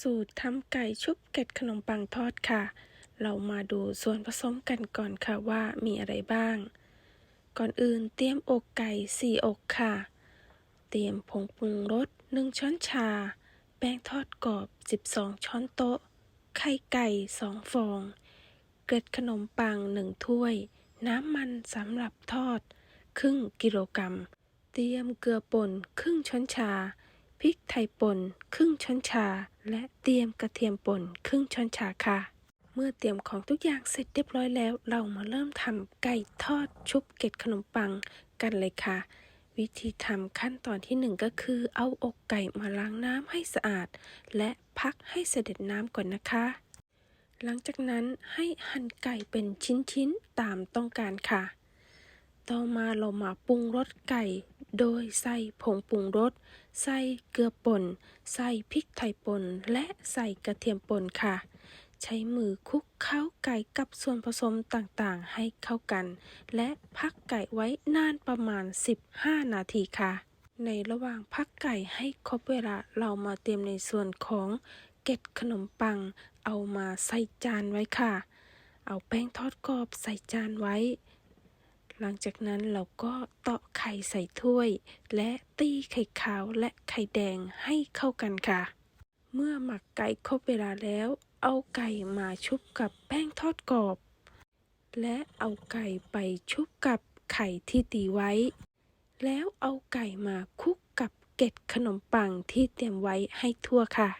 สูตรทำไก่ชุบเกล็ดขนมปังทอดค่ะ เรามาดูส่วนผสมกันก่อนค่ะว่ามีอะไรบ้าง ก่อนอื่นเตรียมอกไก่ 4 อกค่ะ เตรียมผงปรุงรส 1 ช้อนชา แป้งทอดกรอบ 12 ช้อนโต๊ะ ไข่ไก่ 2 ฟอง เกล็ดขนมปัง 1 ถ้วย น้ำมันสำหรับทอด ครึ่งกิโลกรัม เตรียมเกลือป่นครึ่งช้อนชา พริกไทยป่นครึ่งช้อนชา และเตรียมกระเทียมป่นครึ่งช้อนชาค่ะ เมื่อเตรียมของทุกอย่างเสร็จเรียบร้อยแล้ว เรามาเริ่มทำไก่ทอดชุบเกล็ดขนมปังกันเลยค่ะ วิธีทำขั้นตอนที่หนึ่งก็คือ เอาอกไก่มาล้างน้ำให้สะอาด และพักให้เสด็จน้ำก่อนนะคะ หลังจากนั้นให้หั่นไก่เป็นชิ้นๆตามต้องการค่ะ ต่อมาเรามาปรุงรสไก่ โดยใส่ผงปรุงรส ใส่เกลือป่น ใส่พริกไทยป่น และใส่กระเทียมป่นค่ะ ใช้มือคลุกเข้าไก่กับส่วนผสมต่างๆ ให้เข้ากัน และพักไก่ไว้นานประมาณ 15 นาทีค่ะ ในระหว่างพักไก่ให้ครบเวลาเรามาเตรียมในส่วนของเกล็ดขนมปัง เอามาใส่จานไว้ค่ะ เอาแป้งทอดกรอบใส่จานไว้ หลังจากนั้นเราก็เตาะไข่ใส่ถ้วย และตีไข่ขาวและไข่แดงให้เข้ากันค่ะ เมื่อหมักไก่ครบเวลาแล้ว เอาไก่มาชุบกับแป้งทอดกรอบ และเอาไก่ไปชุบกับไข่ที่ตีไว้ แล้วเอาไก่มาคลุกกับเกล็ดขนมปังที่เตรียมไว้ให้ทั่วค่ะ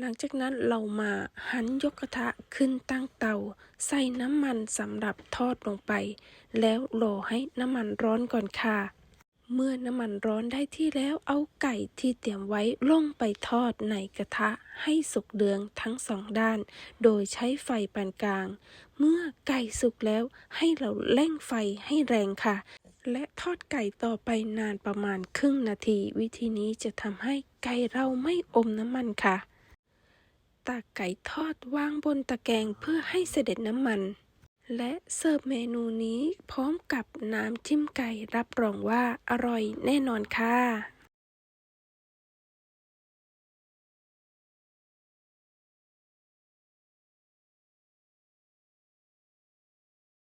หลังจากนั้นเรามาหันยกกระทะขึ้นตั้งเตา ใส่น้ำมันสำหรับทอดลงไป แล้วรอให้น้ำมันร้อนก่อนค่ะ เมื่อน้ำมันร้อนได้ที่แล้วเอาไก่ที่เตรียมไว้ลงไปทอดในกระทะให้สุกเดืองทั้งสองด้าน โดยใช้ไฟปานกลาง เมื่อไก่สุกแล้วให้เราเร่งไฟให้แรงค่ะ และทอดไก่ต่อไปนานประมาณครึ่งนาที วิธีนี้จะทำให้ไก่เราไม่อมน้ำมันค่ะ ตักไก่ทอดวางบนตะแกรงเพื่อให้เสด็จน้ำมัน และเสิร์ฟเมนูนี้พร้อมกับน้ำจิ้มไก่รับรองว่าอร่อยแน่นอนค่ะ